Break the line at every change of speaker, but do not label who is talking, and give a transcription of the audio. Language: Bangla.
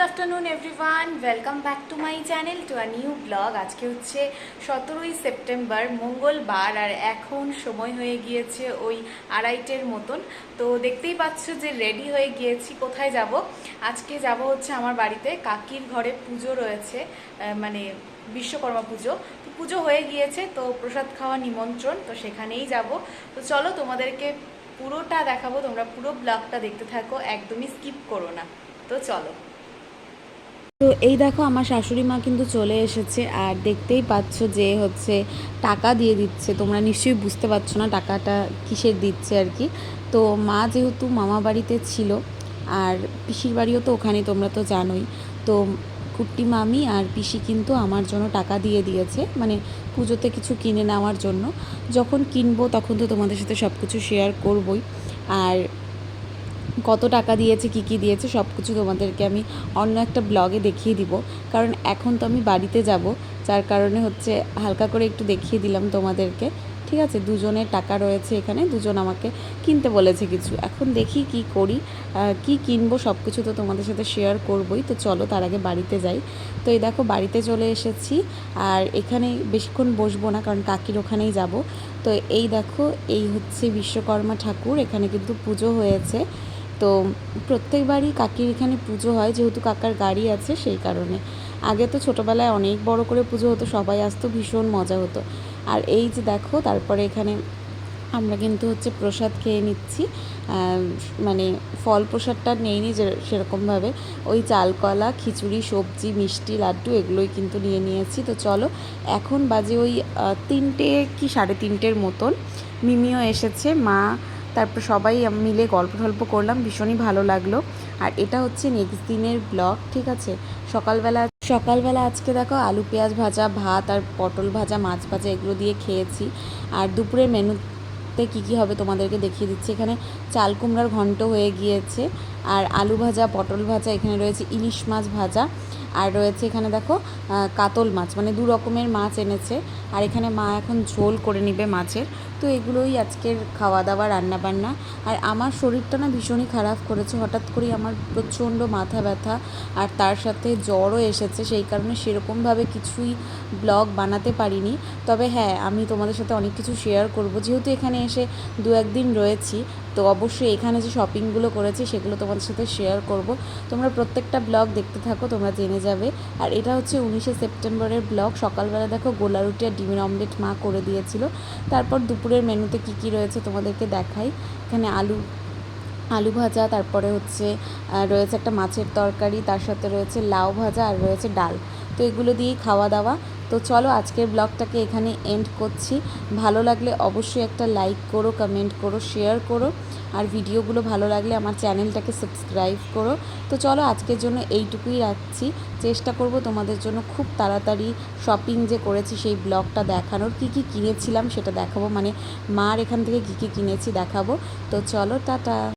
Good afternoon everyone welcome back to my channel to a new blog আজকে হচ্ছে সতেরোই সেপ্টেম্বর, মঙ্গলবার, আর এখন সময় হয়ে গিয়েছে ওই আড়াইটের মতন। তো দেখতেই পাচ্ছ যে রেডি হয়ে গিয়েছি, কোথায় যাব? আজকে যাব হচ্ছে আমার বাড়িতে, কাকির ঘরে পুজো রয়েছে মানে বিশ্বকর্মা পুজো। তো পুজো হয়ে গিয়েছে, তো প্রসাদ খাওয়া নিমন্ত্রণ, তো সেখানেই যাব। তো চলো তোমাদেরকে পুরোটা দেখাবো, তোমরা পুরো ব্লগটা দেখতে থাকো, একদমই স্কিপ করো না। তো চলো।
তো এই দেখো আমার শাশুড়ি মা কিন্তু চলে এসেছে আর দেখতেই পাচ্ছ যে হচ্ছে টাকা দিয়ে দিচ্ছে। তোমরা নিশ্চয়ই বুঝতে পারছ না টাকাটা কিসের দিচ্ছে আর কি। তো মা যেহেতু মামা বাড়িতে ছিল আর পিসির বাড়িও তো ওখানে, তোমরা তো জানোই। তো কুট্টি মামি আর পিসি কিন্তু আমার জন্য টাকা দিয়ে দিয়েছে মানে পুজোতে কিছু কিনে নেওয়ার জন্য। যখন কিনবো তখন তো তোমাদের সাথে সব কিছু শেয়ার করবই। আর কত টাকা দিয়েছে, কি কি দিয়েছে সব কিছু তোমাদেরকে আমি অন্য একটা ব্লগে দেখিয়ে দিব। কারণ এখন তো আমি বাড়িতে যাব, যার কারণে হচ্ছে হালকা করে একটু দেখিয়ে দিলাম তোমাদেরকে। ঠিক আছে, দুজনের টাকা রয়েছে এখানে, দুজন আমাকে কিনতে বলেছে কিছু। এখন দেখি কি করি কি কিনবো সব কিছু তো তোমাদের সাথে শেয়ার করবই। তো চলো তার আগে বাড়িতে যাই। তো এই দেখো, বাড়িতে চলে এসেছি। আর এখানে বেশিক্ষণ বসবো না, কারণ কাকির ওখানেই যাব। তো এই দেখো, এই হচ্ছে বিশ্বকর্মা ঠাকুর। এখানে কিন্তু পুজো হয়েছে। তো প্রত্যেকবারই কাকির এখানে পুজো হয়, যেহেতু কাকার গাড়ি আছে সেই কারণে। আগে তো ছোটোবেলায় অনেক বড় করে পুজো হতো, সবাই আসতো, ভীষণ মজা হতো। আর এই যে দেখো, তারপরে এখানে আমরা কিন্তু হচ্ছে প্রসাদ খেয়ে নিচ্ছি। মানে ফল প্রসাদটা নেইনি যে সেরকমভাবে। ওই চালকলা, খিচুড়ি, সবজি, মিষ্টি, লাড্ডু এগুলোই কিন্তু নিয়ে নিয়েছি। তো চলো, এখন বাজে ওই তিনটে কি সাড়ে তিনটের মতন। মিমিও এসেছে, মা তারপর সবাই মিলে গল্প টল্প করলাম, ভীষণই ভালো লাগল। আর এটা হচ্ছে নেক্সট দিনের ব্লগ ঠিক আছে? সকালবেলা সকালবেলা আজকে দেখো আলু, পেঁয়াজ ভাজা, ভাত আর পটল ভাজা, মাছ ভাজা, এগুলো দিয়ে খেয়েছি। আর দুপুরের মেনুতে কী কী হবে তোমাদেরকে দেখিয়ে দিচ্ছি। এখানে চাল কুমড়ার ঘন্ট হয়ে গিয়েছে, আর আলু ভাজা, পটল ভাজা, এখানে রয়েছে ইলিশ মাছ ভাজা, আর রয়েছে এখানে দেখো কাতল মাছ মানে দু রকমের মাছ এনেছে। আর এখানে মা এখন ঝোল করে নিবে মাছের। তো এগুলোই আজকের খাওয়া দাওয়া রান্না বান্না আর আমার শরীরটা না ভীষণই খারাপ করেছে। হঠাৎ করেই আমার প্রচণ্ড মাথা ব্যথা আর তার সাথে জ্বরও এসেছে। সেই কারণে সেরকমভাবে কিছুই ব্লগ বানাতে পারিনি। তবে হ্যাঁ আমি তোমাদের সাথে অনেক কিছু শেয়ার করব। যেহেতু এখানে এসে দু একদিন রয়েছি তো অবশ্যই এখানে যে শপিংগুলো করেছি, সেগুলো তোমাদের সাথে শেয়ার করব। তোমরা প্রত্যেকটা ব্লগ দেখতে থাকো, তোমরা জেনে যাবে। আর এটা হচ্ছে উনিশে সেপ্টেম্বরের ব্লগ সকালবেলা দেখো গোলা রুটি আর ডিমের অমলেট মা করে দিয়েছিল। তারপর দুপুরের মেনুতে কি কি রয়েছে তোমাদেরকে দেখাই। এখানে আলু আলু ভাজা, তারপরে হচ্ছে রয়েছে একটা মাছের তরকারি, তার সাথে রয়েছে লাউ ভাজা আর রয়েছে ডাল। তো এগুলো দিয়েই খাওয়া দাওয়া। তো চলো আজকের ব্লগটাকে এখানে এন্ড করছি। ভালো লাগলে অবশ্যই একটা লাইক করো কমেন্ট করো শেয়ার করো। আর ভিডিওগুলো ভালো লাগলে আমার চ্যানেলটাকে সাবস্ক্রাইব করো। তো চলো আজকের জন্য এইটুকুই রাখছি। চেষ্টা করব তোমাদের জন্য খুব তাড়াতাড়ি শপিং যে করেছি সেই ব্লগটা দেখানোর। কী কী কিনেছিলাম সেটা দেখাবো। মানে মার এখান থেকে কী কী কিনেছি দেখাবো। তো চলো, টাটা।